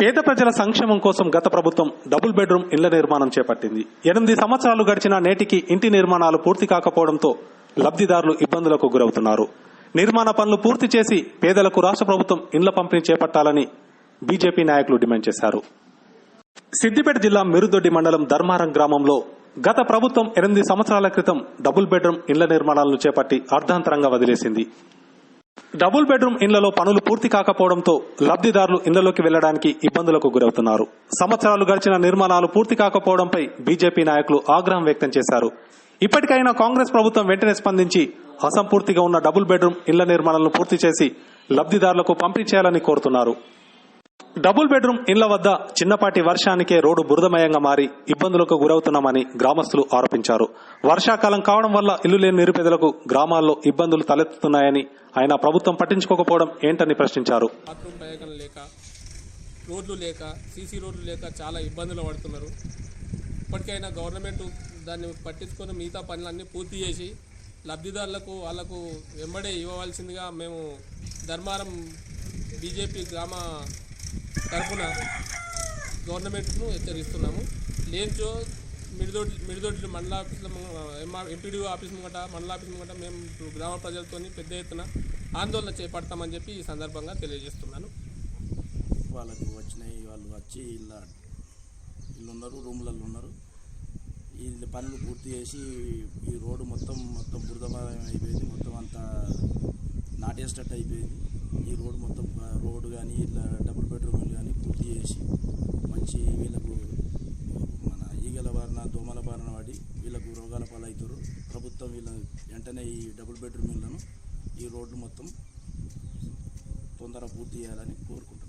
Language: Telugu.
పేద ప్రజల సంక్షేమం కోసం గత ప్రభుత్వం డబుల్ బెడ్రూమ్ ఇళ్ళ నిర్మాణం చేపట్టింది. ఎనిమిది సంవత్సరాలు గడిచిన నేటికి ఇంటి నిర్మాణాలు పూర్తి కాకపోవడంతో లబ్ధిదారులు ఇబ్బందులకు గురవుతున్నారు. నిర్మాణ పనులు పూర్తి చేసి పేదలకు రాష్ట్ర ప్రభుత్వం ఇండ్ల పంపిణీ చేపట్టాలని బీజేపీ నాయకులు డిమాండ్ చేశారు. సిద్దిపేట జిల్లా మిరుదొడ్డి మండలం ధర్మారం గ్రామంలో గత ప్రభుత్వం ఎనిమిది సంవత్సరాల క్రితం డబుల్ బెడ్రూమ్ ఇళ్ళ నిర్మాణాలను చేపట్టి అర్ధాంతరంగా వదిలేసింది. డబుల్ బెడ్రూమ్ ఇళ్ళలో పనులు పూర్తి కాకపోవడంతో లబ్ధిదారులు ఇళ్ళలోకి వెళ్ళడానికి ఇబ్బందులకు గురవుతున్నారు. సంవత్సరాలు గడిచిన నిర్మాణాలు పూర్తి కాకపోవడంపై బీజేపీ నాయకులు ఆగ్రహం వ్యక్తం చేశారు. ఇప్పటికైనా కాంగ్రెస్ ప్రభుత్వం వెంటనే స్పందించి అసంపూర్తిగా ఉన్న డబుల్ బెడ్రూమ్ ఇళ్ళ నిర్మాణాలను పూర్తి చేసి లబ్ధిదారులకు పంపిణీ చేయాలని కోరుతున్నారు. డబుల్ బెడ్రూమ్ ఇళ్ళ వద్ద చిన్నపాటి వర్షానికే రోడ్డు బురదమయంగా మారి ఇబ్బందులకు గురవుతున్నామని గ్రామస్తులు ఆరోపించారు. వర్షాకాలం కావడం వల్ల ఇల్లు లేని నిరుపేదలకు గ్రామాల్లో ఇబ్బందులు తలెత్తుతున్నాయని ఆయన ప్రభుత్వం పట్టించుకోకపోవడం ఏంటని ప్రశ్నించారు. లేక రోడ్లు లేక సీసీ రోడ్లు లేక చాలా ఇబ్బందులు పడుతున్నారు. ఇప్పటికైనా గవర్నమెంట్ దాన్ని పట్టించుకొని మిగతా పనులన్నీ పూర్తి చేసి లబ్ధిదారులకు వాళ్ళకు వెంబడే ఇవ్వవలసిందిగా మేము ధర్మారం బీజేపీ గ్రామ తరఫున గవర్నమెంట్ను హెచ్చరిస్తున్నాము. లేనిచో మిడిదొడ్డి మిడిదొడ్డి మండల ఆఫీసుల ఎంపీడీఓ ఆఫీస్ ముంగట మండల ఆఫీస్ ముంగట మేము ఇప్పుడు గ్రామ ప్రజలతో పెద్ద ఎత్తున ఆందోళన చేపడతామని చెప్పి ఈ సందర్భంగా తెలియజేస్తున్నాను. వాళ్ళకు వచ్చినాయి వాళ్ళు వచ్చి ఇలా ఇల్లు ఉన్నారు రూమ్లలో ఉన్నారు. ఈ పనులు పూర్తి చేసి ఈ రోడ్డు మొత్తం మొత్తం బురదమయం అయిపోయింది మొత్తం అంతా నాటేసినట్టు అయిపోయింది ఈ రోడ్డు మొత్తం ఆ, రోడ్డు కానీ ఇట్లా డబుల్ బెడ్రూమ్లు కానీ పూర్తి చేసి మంచి వీళ్ళకు మన ఈగల బారిన దోమల బారిన పడి వీళ్ళకు రోగాల పాలవుతారు ప్రభుత్వం వీళ్ళ వెంటనే ఈ డబుల్ బెడ్రూమ్ ఇళ్ళను ఈ రోడ్డు మొత్తం తొందర పూర్తి చేయాలని కోరుకుంటున్నాను.